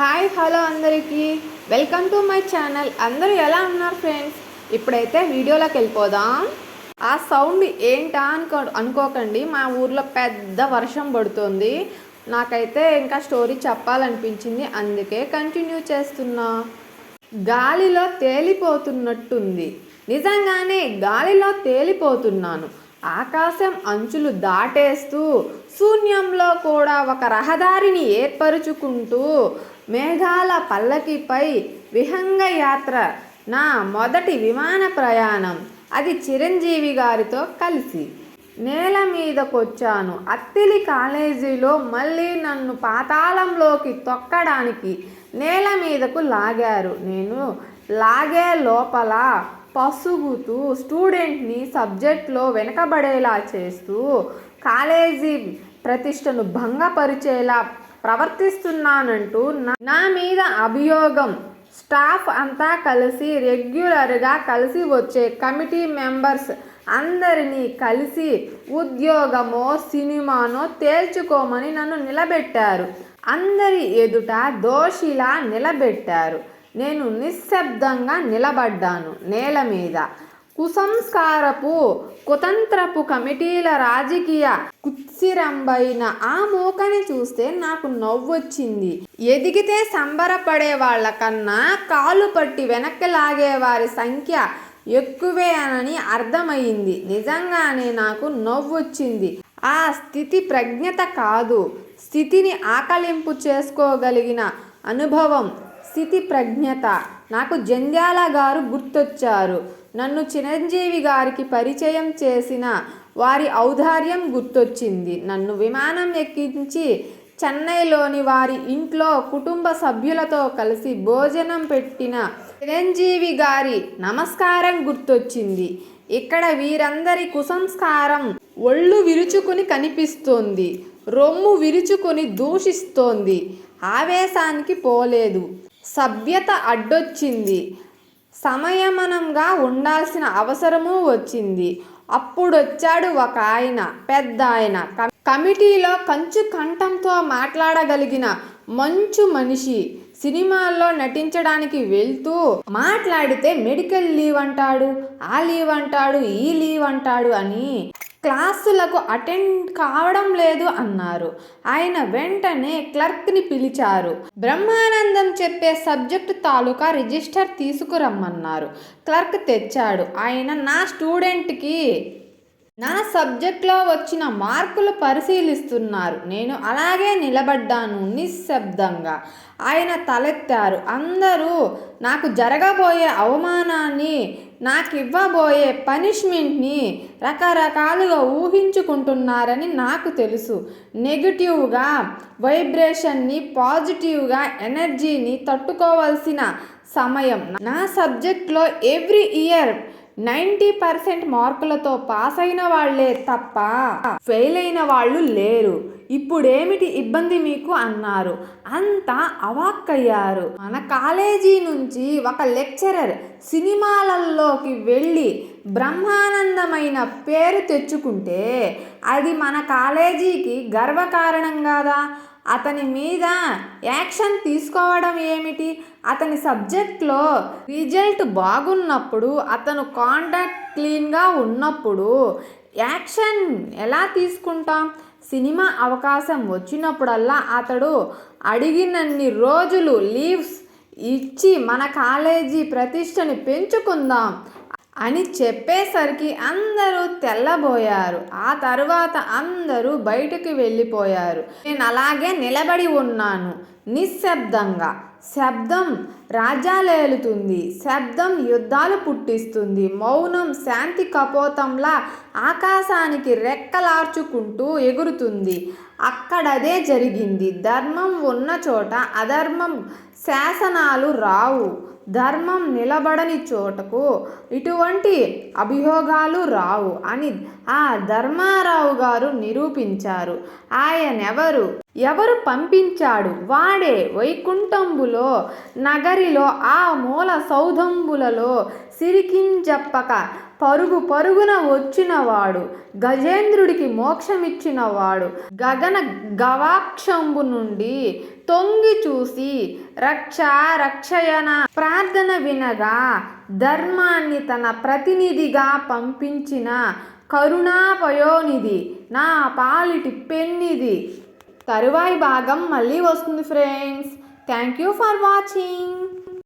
Hi hello అందరికీ. Welcome to my channel. అందరూ ఎలా ఉన్నారు ఫ్రెండ్స్? ఇప్పుడైతే వీడియోలోకి వెళ్ళిపోదాం. ఆ సౌండ్ ఏంటా అనుకో అనుకోకండి. మా ఊర్లో పెద్ద వర్షం పడుతుంది. నాకైతే ఇంకా స్టోరీ చెప్పాలనిపించింది. అందుకే కంటిన్యూ చేస్తున్నా. గాలిలో తేలిపోతున్నట్టుంది. నిజంగానే గాలిలో తేలిపోతున్నాను. ఆకాశం అంచులు దాటేస్తూ శూన్యంలో కూడా ఒక రహదారిని ఏర్పరుచుకుంటూ మేఘాల పల్లకిపై విహంగయాత్ర నా మొదటి విమాన ప్రయాణం. అది చిరంజీవి గారితో కలిసి. నేల మీదకొచ్చాను. అత్తిలి కాలేజీలో మళ్ళీ నన్ను పాతాళంలోకి తొక్కడానికి నేల మీదకు లాగారు. నేను లాగే లోపల పసుగుతూ స్టూడెంట్ని సబ్జెక్ట్లో వెనకబడేలా చేస్తూ కాలేజీ ప్రతిష్టను భంగపరిచేలా ప్రవర్తిస్తున్నానంటూ నా- నా మీద అభియోగం. స్టాఫ్ అంతా కలిసి రెగ్యులర్గా కలిసి వచ్చే కమిటీ మెంబర్స్ అందరినీ కలిసి ఉద్యోగమో సినిమానో తేల్చుకోమని నన్ను నిలబెట్టారు. అందరి ఎదుట దోషిలా నిలబెట్టారు. నేను నిశ్శబ్దంగా నిలబడ్డాను నేల మీద. కుసంస్కారపు కుతంత్రపు కమిటీల రాజకీయ కుత్సిరంబైన ఆ మూకని చూస్తే నాకు నవ్వొచ్చింది. ఎదిగితే సంబరపడే వాళ్ళ కన్నా కాలు పట్టి వెనక్కి లాగే వారి సంఖ్య ఎక్కువే అని అర్థమయ్యింది. నిజంగానే నాకు నవ్వొచ్చింది. ఆ స్థితి ప్రజ్ఞత కాదు. స్థితిని ఆకలింపు చేసుకోగలిగిన అనుభవం. స్థితి ప్రజ్ఞత. నాకు జంధ్యాల గారు గుర్తొచ్చారు. నన్ను చిరంజీవి గారికి పరిచయం చేసిన వారి ఔదార్యం గుర్తొచ్చింది. నన్ను విమానం ఎక్కించి చెన్నైలోని వారి ఇంట్లో కుటుంబ సభ్యులతో కలిసి భోజనం పెట్టిన చిరంజీవి గారి నమస్కారం గుర్తొచ్చింది. ఇక్కడ వీరందరి కుసంస్కారం ఒళ్ళు విరుచుకుని కనిపిస్తోంది. రొమ్ము విరుచుకుని దూషిస్తోంది. ఆవేశానికి పోలేదు. సభ్యత అడ్డొచ్చింది. సమయమనంగా ఉండాల్సిన అవసరము వచ్చింది. అప్పుడొచ్చాడు ఒక ఆయన పెద్ద ఆయన కమిటీలో కంచు కంఠంతో మాట్లాడగలిగిన మంచు మనిషి సినిమాల్లో నటించడానికి వెళ్తూ మాట్లాడితే మెడికల్ లీవ్ అంటాడు ఆ లీవ్ అంటాడు ఈ లీవ్ అంటాడు అని క్లాసులకు అటెండ్ కావడం లేదు అన్నారు. ఆయన వెంటనే క్లర్క్ని పిలిచారు. బ్రహ్మానందం చెప్పే సబ్జెక్టు తాలూకా రిజిస్టర్ తీసుకురమ్మన్నారు. క్లర్క్ తెచ్చాడు. ఆయన నా స్టూడెంట్కి నా సబ్జెక్ట్లో వచ్చిన మార్కులు పరిశీలిస్తున్నారు. నేను అలాగే నిలబడ్డాను నిశ్శబ్దంగా. ఆయన తలెత్తారు. అందరూ నాకు జరగబోయే అవమానాన్ని నాకు ఇవ్వబోయే పనిష్మెంట్ని రకరకాలుగా ఊహించుకుంటున్నారని నాకు తెలుసు. నెగిటివ్గా వైబ్రేషన్ని పాజిటివ్గా ఎనర్జీని తట్టుకోవాల్సిన సమయం. నా సబ్జెక్ట్లో ఎవ్రీ ఇయర్ నైంటీ పర్సెంట్ మార్కులతో పాస్ అయిన వాళ్ళే తప్ప ఫెయిల్ అయిన వాళ్ళు లేరు. ఇప్పుడేమిటి ఇబ్బంది మీకు అన్నారు. అంతా అవాక్కయ్యారు. మన కాలేజీ నుంచి ఒక లెక్చరర్ సినిమాలల్లోకి వెళ్ళి బ్రహ్మానందమైన పేరు తెచ్చుకుంటే అది మన కాలేజీకి గర్వకారణం కాదా? అతని మీద యాక్షన్ తీసుకోవడం ఏమిటి? అతని సబ్జెక్ట్లో రిజల్ట్ బాగున్నప్పుడు అతను కాంటాక్ట్ క్లీన్గా ఉన్నప్పుడు యాక్షన్ ఎలా తీసుకుంటాం? సినిమా అవకాశం వచ్చినప్పుడల్లా అతడు అడిగినన్ని రోజులు లీవ్స్ ఇచ్చి మన కాలేజీ ప్రతిష్టని పెంచుకుందాం అని చెప్పేసరికి అందరూ తెల్లబోయారు. ఆ తరువాత అందరూ బయటకు వెళ్ళిపోయారు. నేను అలాగే నిలబడి ఉన్నాను. నిశ్శబ్దంగా. శబ్దం రాజ్యాలేలుతుంది. శబ్దం యుద్ధాలు పుట్టిస్తుంది. మౌనం శాంతి కపోతంలా ఆకాశానికి రెక్కలార్చుకుంటూ ఎగురుతుంది. అక్కడదే జరిగింది. ధర్మం ఉన్న చోట అధర్మం శాసనాలు రావు. ధర్మం నిలబడని చోటకు ఇటువంటి అభియోగాలు రావు అని ఆ ధర్మారావు గారు నిరూపించారు. ఆయనెవరు? ఎవరు పంపించాడు? వాడే వైకుంఠంబులో సమయములో నగరిలో ఆ మూల సౌధంబులలో సిరికింజప్పక పరుగు పరుగున వచ్చినవాడు గజేంద్రుడికి మోక్షమిచ్చినవాడు గగన గవాక్షంబు నుండి తొంగి చూసి రక్ష రక్షయన ప్రార్థన వినగా ధర్మాన్ని తన ప్రతినిధిగా పంపించిన కరుణాపయోనిధి నా పాలిటి పెన్నిది తరువాయి భాగం మళ్ళీ వస్తుంది friends thank you for watching